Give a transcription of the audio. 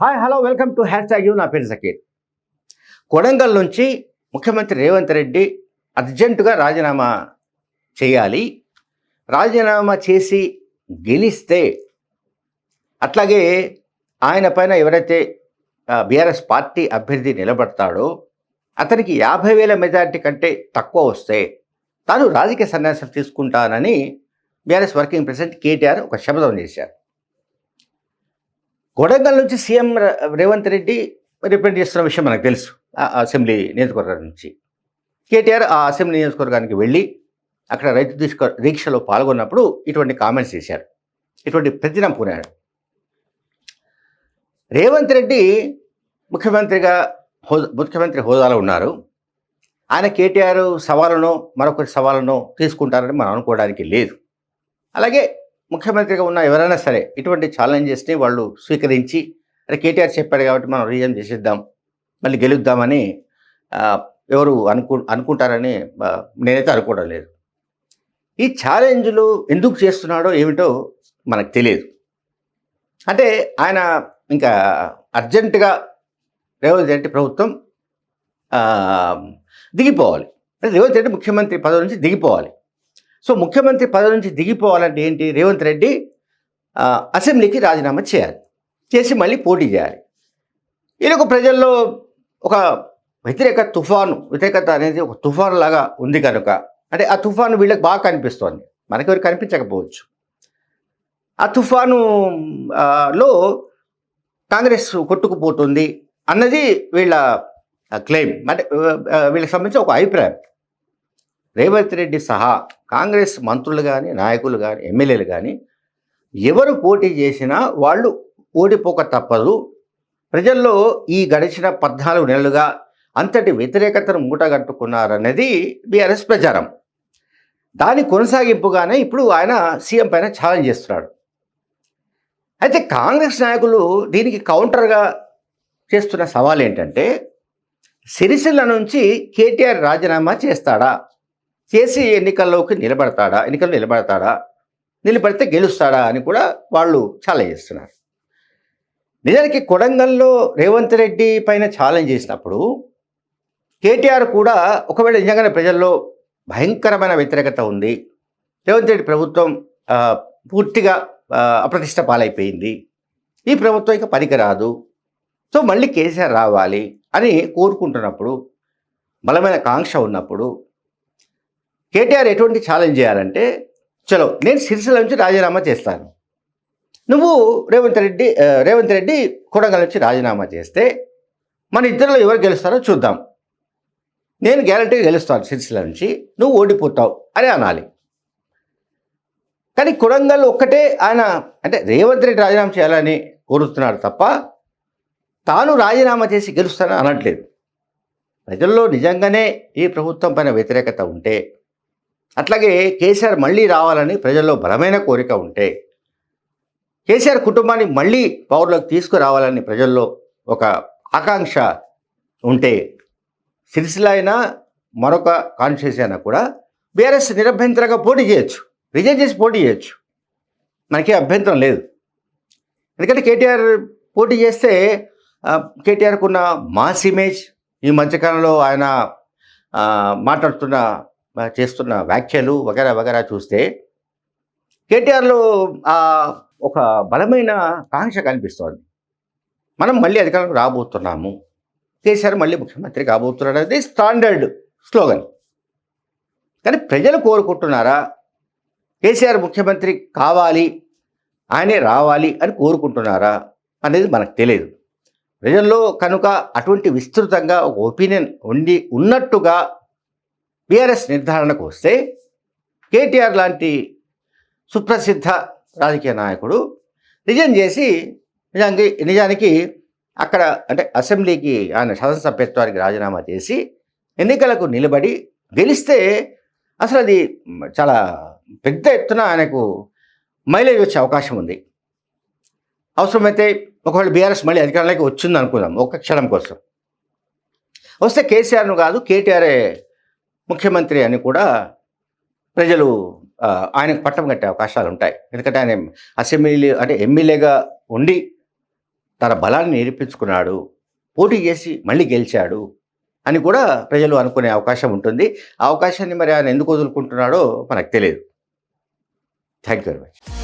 Hi hello welcome to hashtag U నా పేరు జకీర్ కొడంగల్ నుంచి ముఖ్యమంత్రి రేవంత్ రెడ్డి అర్జెంటుగా రాజీనామా చేయాలి. రాజీనామా చేసి గెలిస్తే అట్లాగే ఆయన పైన ఎవరైతే బీఆర్ఎస్ పార్టీ అభ్యర్థి నిలబడతాడో అతనికి యాభై వేల మెజారిటీ కంటే తక్కువ వస్తే తాను రాజకీయ సన్యాసం తీసుకుంటానని బీఆర్ఎస్ వర్కింగ్ ప్రెసిడెంట్ కేటీఆర్ ఒక శపథం చేశారు. కొడంగల్ నుంచి సీఎం ర- రేవంత్ రెడ్డి రిప్రజెంట్ చేస్తున్న విషయం మనకు తెలుసు. ఆ అసెంబ్లీ నియోజకవర్గం నుంచి. కేటీఆర్ ఆ అసెంబ్లీ నియోజకవర్గానికి వెళ్ళి అక్కడ రైతు దీక్ష దీక్షలో పాల్గొన్నప్పుడు ఇటువంటి కామెంట్స్ చేశారు. ఇటువంటి ప్రతినం పూనాడు. రేవంత్ రెడ్డి ముఖ్యమంత్రిగా హోదా ముఖ్యమంత్రి హోదాలో ఉన్నారు. ఆయన కేటీఆర్ సవాళ్ళను మరొకరి సవాళ్ళను తీసుకుంటారని మనం అనుకోవడానికి లేదు. అలాగే ముఖ్యమంత్రిగా ఉన్న ఎవరైనా సరే ఇటువంటి ఛాలెంజెస్ని వాళ్ళు స్వీకరించి అరే కేటీఆర్ చెప్పాడు కాబట్టి మనం రిజైన్ చేసేద్దాం మళ్ళీ గెలుద్దామని ఎవరు అనుకు అనుకుంటారని నేనైతే అనుకోవడం లేదు. ఈ ఛాలెంజ్లు ఎందుకు చేస్తున్నాడో ఏమిటో మనకు తెలియదు. అంటే ఆయన ఇంకా అర్జెంటుగా రేవంత్ రెడ్డి ప్రభుత్వం దిగిపోవాలి. అంటే రేవంత్ రెడ్డి ముఖ్యమంత్రి పదవి నుంచి దిగిపోవాలి. సో ముఖ్యమంత్రి పదవి నుంచి దిగిపోవాలంటే ఏంటి? రేవంత్ రెడ్డి అసెంబ్లీకి రాజీనామా చేయాలి. చేసి మళ్ళీ పోటీ చేయాలి. ఈయనకు ప్రజల్లో ఒక వ్యతిరేక తుఫాను వ్యతిరేకత అనేది ఒక తుఫాను లాగా ఉంది కనుక అంటే ఆ తుఫాను వీళ్ళకి బాగా కనిపిస్తోంది. మనకెవరు కనిపించకపోవచ్చు. ఆ తుఫాను లో కాంగ్రెస్ కొట్టుకుపోతుంది అన్నది వీళ్ళ క్లెయిమ్ అంటే వీళ్ళకి సంబంధించి ఒక అభిప్రాయం. రేవంత్ రెడ్డి సహా కాంగ్రెస్ మంత్రులు కానీ నాయకులు కానీ ఎమ్మెల్యేలు కానీ ఎవరు పోటీ చేసినా వాళ్ళు ఓడిపోక తప్పదు. ప్రజల్లో ఈ గడిచిన పద్నాలుగు నెలలుగా అంతటి వ్యతిరేకతను మూటగట్టుకున్నారన్నది బీఆర్ఎస్ ప్రచారం. దాని కొనసాగింపుగానే ఇప్పుడు ఆయన సీఎం పైన ఛాలెంజ్ చేస్తున్నాడు. అయితే కాంగ్రెస్ నాయకులు దీనికి కౌంటర్గా చేస్తున్న సవాల్ ఏంటంటే సిరిసిల్ల నుంచి కేటీఆర్ రాజీనామా చేస్తాడా? చేసి ఎన్నికల్లోకి నిలబడతాడా? ఎన్నికలు నిలబడతాడా? నిలబడితే గెలుస్తాడా అని కూడా వాళ్ళు ఛాలెంజ్ చేస్తున్నారు. నిజానికి కొడంగల్లో రేవంత్ రెడ్డి పైన ఛాలెంజ్ చేసినప్పుడు కేటీఆర్ కూడా ఒకవేళ నిజంగానే ప్రజల్లో భయంకరమైన వ్యతిరేకత ఉంది రేవంత్ రెడ్డి ప్రభుత్వం పూర్తిగా అప్రతిష్ట పాలైపోయింది ఈ ప్రభుత్వం ఇక పనికిరాదు సో మళ్ళీ కేసీఆర్ రావాలి అని కోరుకుంటున్నప్పుడు బలమైన కాంక్ష ఉన్నప్పుడు కేటీఆర్ ఎటువంటి ఛాలెంజ్ చేయాలంటే చలో నేను సిరిసిల్ల నుంచి రాజీనామా చేస్తాను. నువ్వు రేవంత్ రెడ్డి రేవంత్ రెడ్డి కొడంగల్ నుంచి రాజీనామా చేస్తే మన ఇద్దరిలో ఎవరు గెలుస్తారో చూద్దాం. నేను గ్యారంటీగా గెలుస్తాను సిరిసిల్ల నుంచి. నువ్వు ఓడిపోతావు. అని అనాలి. కానీ కొడంగల్ ఒక్కటే ఆయన అంటే రేవంత్ రెడ్డి రాజీనామా చేయాలని కోరుతున్నాడు తప్ప తాను రాజీనామా చేసి గెలుస్తానని అనట్లేదు. ప్రజల్లో నిజంగానే ఈ ప్రభుత్వం పైన వ్యతిరేకత ఉంటే అట్లాగే కేసీఆర్ మళ్ళీ రావాలని ప్రజల్లో బలమైన కోరిక ఉంటే కేసీఆర్ కుటుంబాన్ని మళ్ళీ పవర్లోకి తీసుకురావాలని ప్రజల్లో ఒక ఆకాంక్ష ఉంటే సిరిసిల అయినా మరొక కాన్స్టిట్యూన్సీ అయినా కూడా బీఆర్ఎస్ నిరభ్యంతరంగా పోటీ చేయొచ్చు. రిజైన్ చేసి పోటీ చేయొచ్చు. మనకి అభ్యంతరం లేదు. ఎందుకంటే కేటీఆర్ పోటీ చేస్తే కేటీఆర్కున్న మాస్ ఇమేజ్ ఈ మధ్యకాలంలో ఆయన మాట్లాడుతున్న చేస్తున్న వ్యాఖ్యలు వగేరా వగేరా చూస్తే కేటీఆర్లో ఒక బలమైన కాంక్ష కనిపిస్తోంది. మనం మళ్ళీ అధికారం రాబోతున్నాము. కేసీఆర్ మళ్ళీ ముఖ్యమంత్రి కాబోతున్నాడు అనేది స్టాండర్డ్ స్లోగన్. కానీ ప్రజలు కోరుకుంటున్నారా? కేసీఆర్ ముఖ్యమంత్రి కావాలి ఆయనే రావాలి అని కోరుకుంటున్నారా అనేది మనకు తెలియదు. ప్రజల్లో కనుక అటువంటి విస్తృతంగా ఒక ఒపీనియన్ ఉండి ఉన్నట్టుగా బీఆర్ఎస్ నిర్ధారణకు వస్తే కేటీఆర్ లాంటి సుప్రసిద్ధ రాజకీయ నాయకుడు నిజం చేసి నిజానికి నిజానికి అక్కడ అంటే అసెంబ్లీకి ఆయన శాసనసభ్యత్వానికి రాజీనామా చేసి ఎన్నికలకు నిలబడి గెలిస్తే అసలు అది చాలా పెద్ద ఎత్తున ఆయనకు మైలేజ్ వచ్చే అవకాశం ఉంది. అవసరమైతే ఒకవేళ బీఆర్ఎస్ మళ్ళీ అధికారంలోకి వచ్చింది అనుకుందాం ఒక్క క్షణం కోసం. వస్తే కేసీఆర్ను కాదు కేటీఆర్ఏ ముఖ్యమంత్రి అని కూడా ప్రజలు ఆయనకు పట్టం కట్టే అవకాశాలు ఉంటాయి. ఎందుకంటే ఆయన అసెంబ్లీ అంటే ఎమ్మెల్యేగా ఉండి తన బలాన్ని నిరూపించుకున్నాడు పోటీ చేసి మళ్ళీ గెలిచాడు అని కూడా ప్రజలు అనుకునే అవకాశం ఉంటుంది. ఆ అవకాశాన్ని మరి ఆయన ఎందుకు వదులుకుంటున్నాడో మనకు తెలియదు. Thank you very much